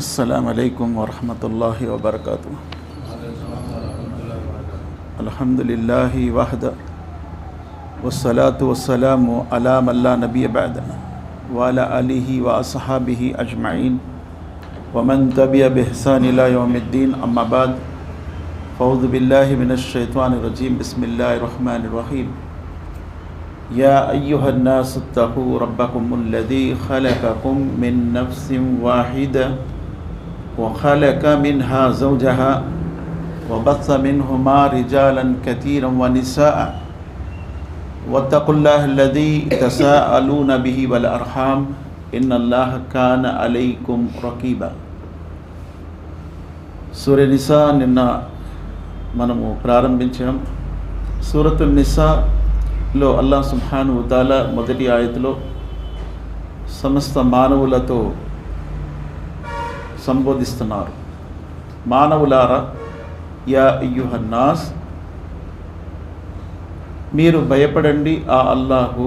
السلام علیکم ورحمۃ اللہ وبرکاتہ۔ الحمد للہ وحد وسلاۃ وسلم علام اللہ نبی بعد والا علیہ و اجمعین ومن طبی بحسان یوم الدین، اما بعد فوض باللہ من الشیطان الرجیم، بسم اللہ الرحمن الرحیم۔ یا ایوہ الناس اتقو ربکم اللذی خلقکم من نفس واحدہ۔ وخلق منها زوجها وبث منهما رجالا كثيرا ونساء واتقوا الله الذي تساءلون به والأرحام إن الله كان عليكم رقيبا సూర్య నిసా నిన్న మనము ప్రారంభించాం సూరతుల్ నిసాలో అల్లా సుబ్హాను తాలా మొదటి ఆయతలో సమస్త మానవులతో సంబోధిస్తున్నారు మానవులారా యా అయ్యుహన్నాస్ మీరు భయపడండి ఆ అల్లాహు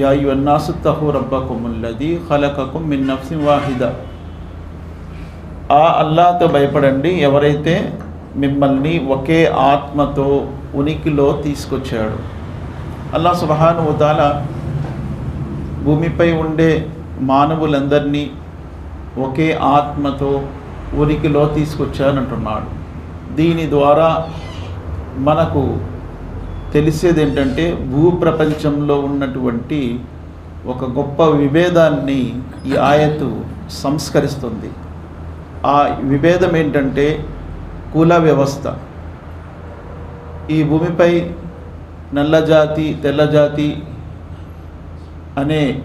యా యున్నాసు తహు రబ్బకుముల్లది హలకకు మిన్ నఫ్సిన్ వాహిద. ఆ అల్లాతో భయపడండి ఎవరైతే మిమ్మల్ని ఒకే ఆత్మతో ఉనికిలో తీసుకొచ్చాడు. అల్లా సుబహాను ఉదాల భూమిపై ఉండే మానవులందరినీ ఒకే ఆత్మతో ఉనికిలో తీసుకొచ్చానంటున్నాడు. దీని ద్వారా మనకు తెలిసేది ఏంటంటే భూప్రపంచంలో ఉన్నటువంటి ఒక గొప్ప విభేదాన్ని ఈ ఆయతు సంస్కరిస్తుంది. ఆ విభేదం ఏంటంటే కుల వ్యవస్థ. ఈ భూమిపై నల్లజాతి తెల్లజాతి అనే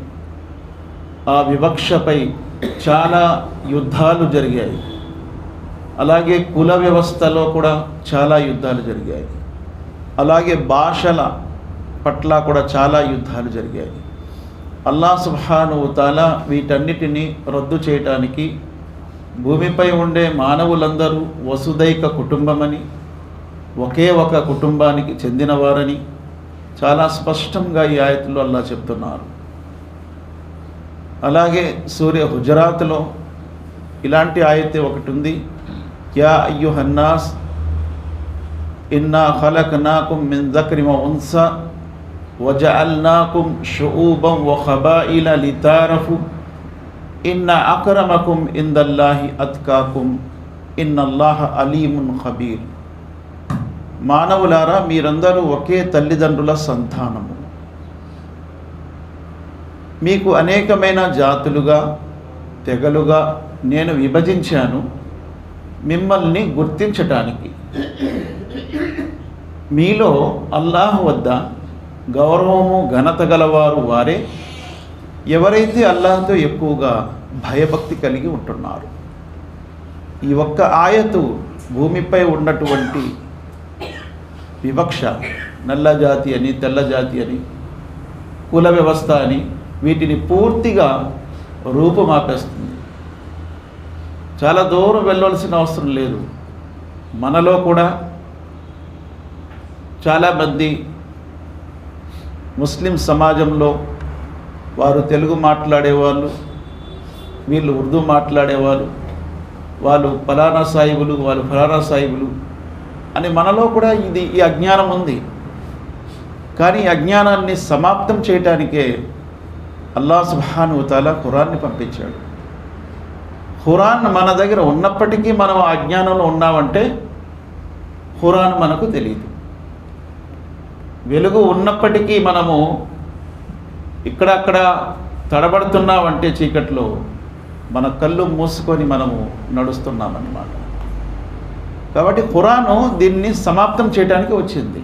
ఆ వివక్షపై చాలా యుద్ధాలు జరిగాయి. అలాగే కుల వ్యవస్థలో కూడా చాలా యుద్ధాలు జరిగాయి. అలాగే భాషల పట్ల కూడా చాలా యుద్ధాలు జరిగాయి. అల్లా సుబ్హాను వీటన్నిటినీ వీటన్నిటిని రద్దు చేయటానికి భూమిపై ఉండే మానవులందరూ వసుదైక కుటుంబమని ఒకే ఒక కుటుంబానికి చెందినవారని చాలా స్పష్టంగా ఈ ఆయతులు అల్లా చెప్తున్నారు. అలాగే సూర్య హుజరాత్లో ఇలాంటి ఆయతే ఒకటి ఉంది యా అయ్యుహన్నాస్ ఇన్నా ఖలక్నాకుం మిన్ దక్రి వ ఉన్సా వజఅల్నాకుం షుఊబం వ ఖబాయిల లితారఫు ఇన్న అక్రమకుం ఇందల్లాహి అత్కాకుం ఇన్నల్లాహ అలీమున్ ఖబీర్. మానవులారా మీరందరూ ఒకే తల్లిదండ్రుల సంతానము. మీకు అనేకమైన జాతులుగా తెగలుగా నేను విభజించాను మిమ్మల్ని గుర్తించటానికి. మీలో అల్లాహ్ వద్ద గౌరవము ఘనత గలవారు వారే. ఎవరైతే అల్లాహ్తో ఎక్కువగా భయభక్తి కలిగి ఉంటున్నారు. ఈ ఒక్క ఆయతు భూమిపై ఉన్నటువంటి వివక్ష నల్ల జాతి అని తెల్ల జాతి అని కుల వ్యవస్థ అని వీటిని పూర్తిగా రూపుమాపేస్తుంది. చాలా దూరం వెళ్ళవలసిన అవసరం లేదు. మనలో కూడా చాలామంది ముస్లిం సమాజంలో వారు తెలుగు మాట్లాడేవాళ్ళు వీళ్ళు ఉర్దూ మాట్లాడేవాళ్ళు వాళ్ళు ఫలానా సాహిబులు వాళ్ళు ఫలానా సాహిబులు అని మనలో కూడా ఇది ఈ అజ్ఞానం ఉంది. కానీ అజ్ఞానాన్ని సమాప్తం చేయటానికే అల్లా సుబ్హాను తాలా ఖురాన్ని పంపించాడు. ఖురాన్ మన దగ్గర ఉన్నప్పటికీ మనం ఆ అజ్ఞానంలో ఉన్నామంటే ఖురాన్ మనకు తెలియదు వెలుగు ఉన్నప్పటికీ మనము ఇక్కడక్కడ తడబడుతున్నామంటే చీకట్లో మన కళ్ళు మూసుకొని మనము నడుస్తున్నామన్నమాట. కాబట్టి ఖురాను దీన్ని సమాప్తం చేయడానికి వచ్చింది.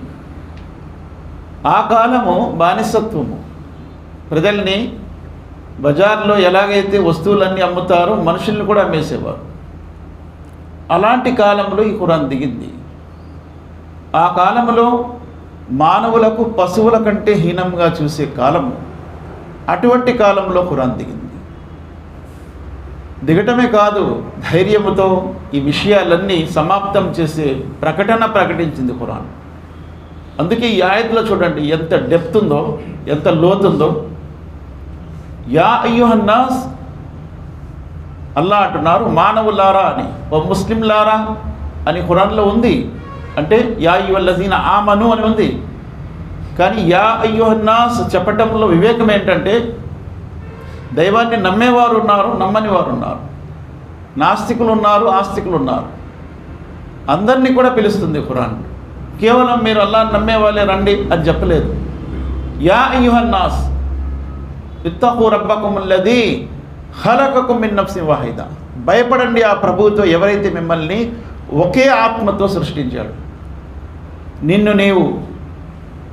ఆ కాలము బానిసత్వము. ప్రజల్ని బజార్లో ఎలాగైతే వస్తువులన్నీ అమ్ముతారో మనుషుల్ని కూడా అమ్మేసేవారు. అలాంటి కాలంలో ఈ ఖురాన్ దిగింది. ఆ కాలంలో మానవులకు పశువుల కంటే హీనంగా చూసే కాలము అటువంటి కాలంలో ఖురాన్ దిగింది. దిగటమే కాదు ధైర్యముతో ఈ విషయాలన్నీ సమాప్తం చేసే ప్రకటన ప్రకటించింది ఖురాన్. అందుకే ఈ ఆయతలో చూడండి ఎంత డెప్త్ ఉందో ఎంత లోతుందో యా అయ్యుహన్నాస్ అల్లా అంటున్నారు మానవులారా అని ఓ ముస్లింలారా అని ఖురాన్లో ఉంది. అంటే యా వల్లజీన ఆమను అని ఉంది. కానీ యా అయ్యోహన్నాస్ చెప్పటంలో వివేకం ఏంటంటే దైవాన్ని నమ్మేవారు ఉన్నారు నమ్మని వారు ఉన్నారు. నాస్తికులు ఉన్నారు ఆస్తికులు ఉన్నారు అందరినీ కూడా పిలుస్తుంది ఖురాన్. కేవలం మీరు అల్లా నమ్మే వాళ్ళే రండి అని చెప్పలేదు. యా అయ్యుహన్నాస్ ఇత్తహు రబ్బకుముల్లది హలకకు మిన్నప్సి వాహిద. భయపడండి ఆ ప్రభువుతో ఎవరైతే మిమ్మల్ని ఒకే ఆత్మతో సృష్టించాడు నిన్ను నీవు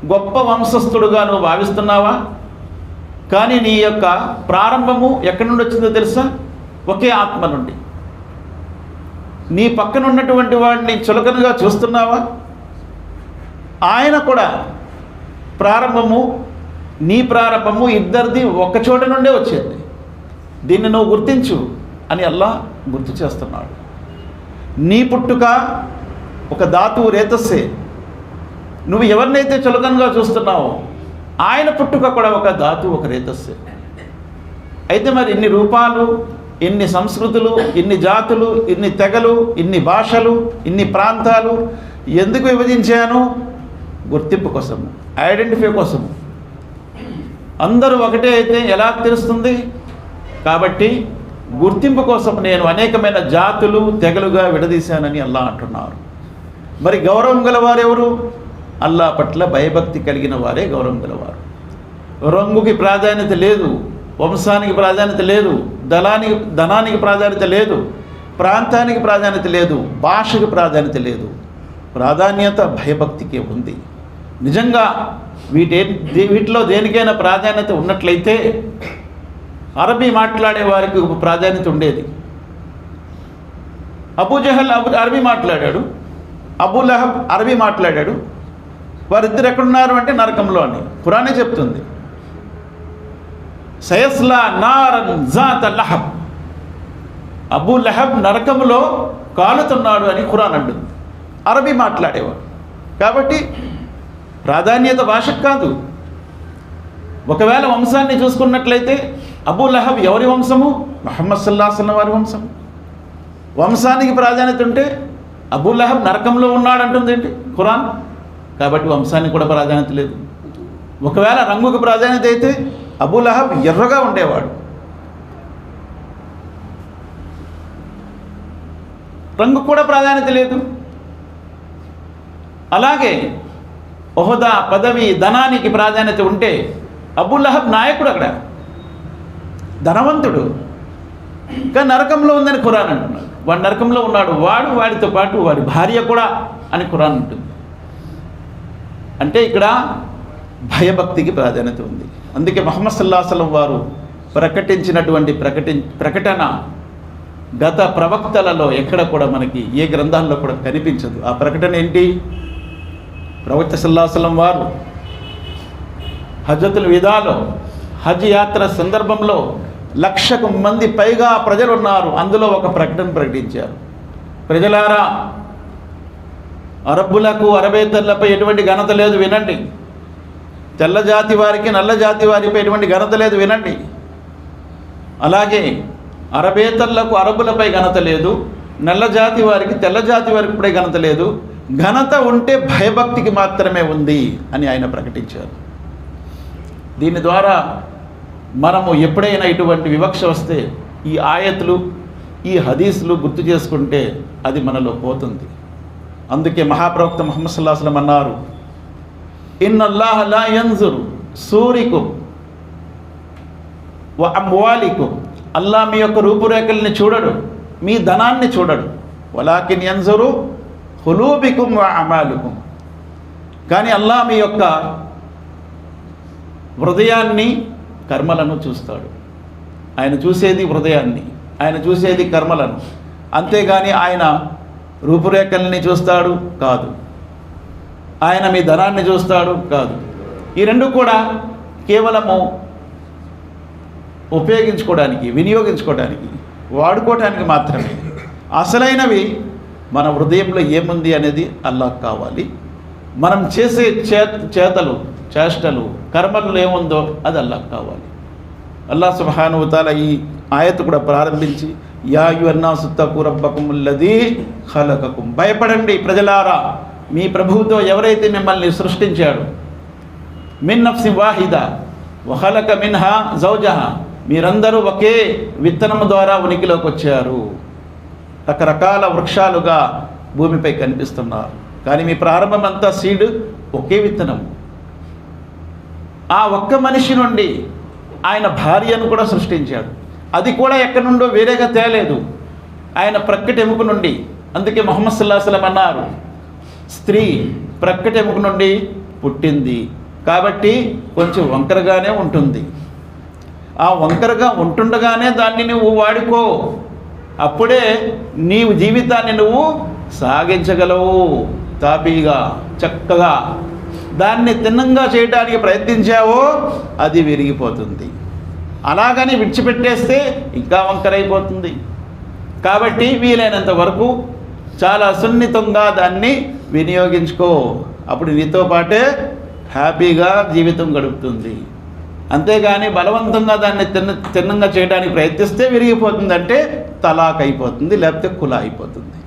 గొప్ప వంశస్థుడుగా నువ్వు భావిస్తున్నావా? కానీ నీ యొక్క ప్రారంభము ఎక్కడి నుండి వచ్చిందో తెలుసా? ఒకే ఆత్మ నుండి. నీ పక్కన ఉన్నటువంటి వాడిని చులకనగా చూస్తున్నావా? ఆయన కూడా ప్రారంభము నీ ప్రారంభము ఇద్దరిది ఒక చోట నుండే వచ్చేది. దీన్ని నువ్వు గుర్తించు అని అల్లా గుర్తు చేస్తున్నాడు. నీ పుట్టుక ఒక ధాతువు రేతస్సే. నువ్వు ఎవరినైతే చులకనగా చూస్తున్నావో ఆయన పుట్టుక కూడా ఒక ధాతువు ఒక రేతస్సే. అయితే మరి ఇన్ని రూపాలు ఇన్ని సంస్కృతులు ఇన్ని జాతులు ఇన్ని తెగలు ఇన్ని భాషలు ఇన్ని ప్రాంతాలు ఎందుకు విభజించాను? గుర్తింపు కోసము ఐడెంటిఫై కోసము. అందరూ ఒకటే అయితే ఎలా తెలుస్తుంది? కాబట్టి గుర్తింపు కోసం నేను అనేకమైన జాతులు తెగలుగా విడదీశానని అల్లా అంటున్నారు. మరి గౌరవం గలవారు ఎవరు? అల్లా పట్ల భయభక్తి కలిగిన వారే గౌరవం గలవారు. రంగుకి ప్రాధాన్యత లేదు వంశానికి ప్రాధాన్యత లేదు దళానికి ధనానికి ప్రాధాన్యత లేదు ప్రాంతానికి ప్రాధాన్యత లేదు భాషకు ప్రాధాన్యత లేదు. ప్రాధాన్యత భయభక్తికే ఉంది. నిజంగా వీటి వీటిలో దేనికైనా ప్రాధాన్యత ఉన్నట్లయితే అరబీ మాట్లాడే వారికి ఒక ప్రాధాన్యత ఉండేది. అబూజహల్ అబు అరబీ మాట్లాడాడు. అబూ లహబ్ అరబీ మాట్లాడాడు. వారిద్దరు ఎక్కడున్నారు అంటే నరకంలో అని పురాణే చెప్తుంది. సయస్లా నారన్ జాత లహబ్. అబూ లహబ్ నరకంలో కాలుతున్నాడు అని ఖురాన్ అంటుంది. అరబీ మాట్లాడేవాడు. కాబట్టి ప్రాధాన్యత భాషకు కాదు. ఒకవేళ వంశాన్ని చూసుకున్నట్లయితే అబూ లహబ్ ఎవరి వంశము? మహమ్మద్ సల్లాహం వారి వంశం. వంశానికి ప్రాధాన్యత ఉంటే అబూ లహబ్ నరకంలో ఉన్నాడంటుంది ఏంటి? ఖురాన్. కాబట్టి వంశానికి కూడా ప్రాధాన్యత లేదు. ఒకవేళ రంగుకు ప్రాధాన్యత అయితే అబూ లహబ్ ఎర్రగా ఉండేవాడు. రంగు కూడా ప్రాధాన్యత లేదు. అలాగే ఒహదా పదవి ధనానికి ప్రాధాన్యత ఉంటే అబుల్లహబ్ నాయకుడు అక్కడ. ధనవంతుడు. కానీ నరకంలో ఉందని ఖురాన్ అంటున్నాడు. వాడు నరకంలో ఉన్నాడు. వాడు వాడితో పాటు వాడి భార్య కూడా అని ఖురాన్ ఉంటుంది అంటే ఇక్కడ భయభక్తికి ప్రాధాన్యత ఉంది. అందుకే మహమ్మద్ సల్లాహలం వారు ప్రకటించినటువంటి ప్రకటి ప్రకటన గత ప్రవక్తలలో ఎక్కడ కూడా మనకి ఏ గ్రంథాల్లో కూడా కనిపించదు. ఆ ప్రకటన ఏంటి? ప్రవక్త సల్లాహసలం వారు హజతుల విధాలో హజ్ యాత్ర సందర్భంలో లక్షకు మంది పైగా ప్రజలు ఉన్నారు. అందులో ఒక ప్రకటన ప్రకటించారు. ప్రజలారా అరబ్బులకు అరబేతర్లపై ఎటువంటి ఘనత లేదు వినండి. తెల్ల జాతి వారికి నల్ల జాతి వారిపై ఎటువంటి ఘనత లేదు వినండి. అలాగే అరబేతర్లకు అరబ్బులపై ఘనత లేదు. నల్ల జాతి వారికి తెల్ల జాతి వారికి ఇప్పుడే ఘనత లేదు. ఘనత ఉంటే భయభక్తికి మాత్రమే ఉంది అని ఆయన ప్రకటించారు. దీని ద్వారా మనము ఎప్పుడైనా ఇటువంటి వివక్ష వస్తే ఈ ఆయతులు ఈ హదీసులు గుర్తు చేసుకుంటే అది మనలో పోతుంది. అందుకే మహాప్రవక్త ముహమ్మద్ సల్లాహం అన్నారు ఇన్ అల్లాహ లా యంజురు సూరికు అమ్వాలికు. అల్లా మీ యొక్క రూపురేఖల్ని చూడడు మీ ధనాన్ని చూడడు. వలాకిన్ యంజురు కులూబికుం అమాలుకుం కానీ అల్లా మీ యొక్క హృదయాన్ని కర్మలను చూస్తాడు. ఆయన చూసేది హృదయాన్ని ఆయన చూసేది కర్మలను. అంతేగాని ఆయన రూపురేఖల్ని చూస్తాడు కాదు. ఆయన మీ ధనాన్ని చూస్తాడు కాదు. ఈ రెండు కూడా కేవలము ఉపయోగించుకోవడానికి వినియోగించుకోవడానికి వాడుకోవడానికి మాత్రమే. అసలైనవి మన హృదయంలో ఏముంది అనేది అల్లాహ్ కావాలి. మనం చేసే చే చేతలు చేష్టలు కర్మలు ఏముందో అది అల్లాహ్ కావాలి. అల్లాహ్ సుబ్హానహు ఈ ఆయత కూడా ప్రారంభించి యా యువన్నాసుత్తకు రబ్బకుముల్లది హలకకుం భయపడండి ప్రజలారా మీ ప్రభువుతో ఎవరైతే మిమ్మల్ని సృష్టించాడు. మిన్ నఫ్సి వాహిద వహలక మిన్హా జౌజహ. మీరందరూ ఒకే విత్తనము ద్వారా ఉనికిలోకి వచ్చారు. రకరకాల వృక్షాలుగా భూమిపై కనిపిస్తున్నారు. కానీ మీ ప్రారంభం అంతా సీడ్ ఒకే విత్తనం. ఆ ఒక్క మనిషి నుండి ఆయన భార్యను కూడా సృష్టించాడు. అది కూడా ఎక్కడి నుండో వేరేగా తేలేదు. ఆయన ప్రక్కటి ఎముక నుండి అందుకే మొహమ్మద్ సల్లాహం అన్నారు స్త్రీ ప్రక్కటి ఎముక నుండి పుట్టింది. కాబట్టి కొంచెం వంకరగానే ఉంటుంది. ఆ వంకరగా ఉంటుండగానే దాన్ని నువ్వు వాడుకో. అప్పుడే నీవు జీవితాన్ని నువ్వు సాగించగలవు తాపీగా చక్కగా. దాన్ని తిన్నంగా చేయడానికి ప్రయత్నించావో అది విరిగిపోతుంది. అలాగని విడిచిపెట్టేస్తే ఇంకా వంకరైపోతుంది. కాబట్టి వీలైనంత వరకు చాలా సున్నితంగా దాన్ని వినియోగించుకో. అప్పుడు నీతో పాటే హ్యాపీగా జీవితం గడుపుతుంది. అంతేగాని బలవంతంగా దాన్ని తిన్న తిన్నంగా చేయడానికి ప్రయత్నిస్తే విరిగిపోతుంది అంటే తలాక్ అయిపోతుంది లేకపోతే కుల అయిపోతుంది.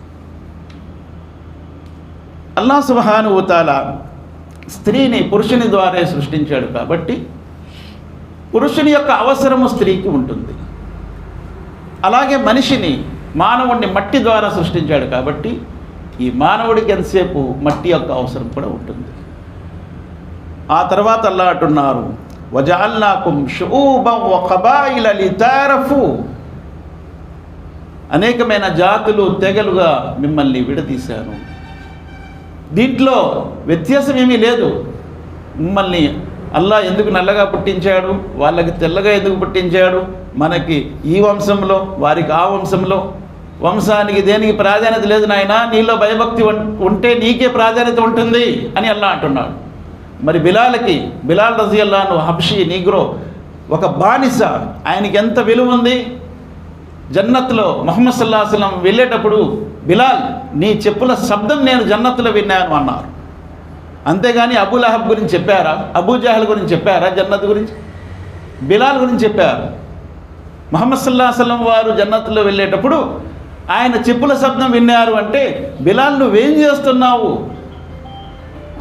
అల్లా సుబహానుభూతాల స్త్రీని పురుషుని ద్వారా సృష్టించాడు కాబట్టి పురుషుని యొక్క అవసరము స్త్రీకి ఉంటుంది. అలాగే మనిషిని మానవుడిని మట్టి ద్వారా సృష్టించాడు కాబట్టి ఈ మానవుడికి ఎంతసేపు మట్టి యొక్క అవసరం కూడా ఉంటుంది. ఆ తర్వాత అల్లా అంటున్నారు వజాల్నాకుం షూబం వఖబాయిల లితారఫు. అనేకమైన జాతులు తెగలుగా మిమ్మల్ని విడదీశాను దీంట్లో వ్యత్యాసం ఏమీ లేదు. మిమ్మల్ని అల్లా ఎందుకు నల్లగా పుట్టించాడు? వాళ్ళకి తెల్లగా ఎందుకు పుట్టించాడు? మనకి ఈ వంశంలో వారికి ఆ వంశంలో. వంశానికి దేనికి ప్రాధాన్యత లేదు నాయన? నీలో భయభక్తి ఉంటే నీకే ప్రాధాన్యత ఉంటుంది అని అల్లా అంటున్నాడు. మరి బిలాల్కి బిలాల్ రజియల్లాను హబ్షి నీగ్రో ఒక బానిస ఆయనకి ఎంత విలువ ఉంది? జన్నత్లో మొహమ్మద్ సల్లాహసలం వెళ్ళేటప్పుడు బిలాల్ నీ చెప్పుల శబ్దం నేను జన్నత్లో విన్నాను అన్నారు. అంతేగాని అబూ లహబ్ గురించి చెప్పారా? అబూ జహల్ గురించి చెప్పారా? జన్నత్ గురించి? బిలాల్ గురించి చెప్పారు. మొహమ్మద్ సల్లాహసలం వారు జన్నత్లో వెళ్ళేటప్పుడు ఆయన చెప్పుల శబ్దం విన్నారు అంటే బిలాల్ నువ్వేం చేస్తున్నావు?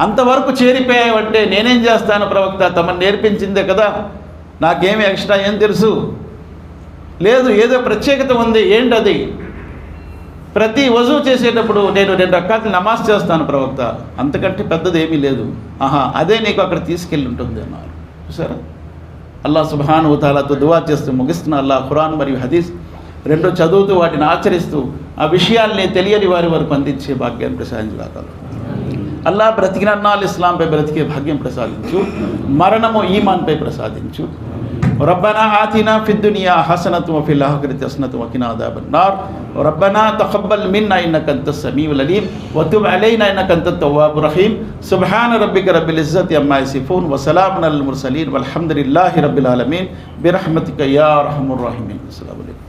అంతవరకు చేరిపోయావంటే నేనేం చేస్తాను ప్రవక్త? తమను నేర్పించిందే కదా. నాకేమి ఎక్స్ట్రా ఏం తెలుసు? లేదు ఏదో ప్రత్యేకత ఉంది. ఏంటది? ప్రతి వజూ చేసేటప్పుడు నేను రెండు రకాల నమాజ్ చేస్తాను ప్రవక్త. అంతకంటే పెద్దది ఏమీ లేదు. ఆహా అదే నీకు అక్కడ తీసుకెళ్ళి ఉంటుంది అన్నారు. చూసారా? అల్లా సుబాను తాలాతో దువా చేస్తూ ముగిస్తున్న అల్లా ఖురాన్ మరియు హదీస్ రెండు చదువుతూ వాటిని ఆచరిస్తూ ఆ విషయాల్ని తెలియని వారి వరకు అందించే భాగ్యాన్ని ప్రసాదించగలరు అల్లా బ్రతికినన్నాళ్ళు ఇస్లాంపై బ్రతికే భాగ్యం ప్రసాదించు మరణము ఈమాన్పై ప్రసాదించు ربنا آتنا في الدنيا حسنة وفي الآخرة حسنة وقنا عذاب النار ربنا تقبل منا إنك أنت السميع العليم وتب علينا إنك أنت التواب الرحيم سبحان ربك رب العزة عما يصفون وسلام على المرسلين والحمد لله رب العالمين برحمتك يا أرحم الراحمين السلام عليكم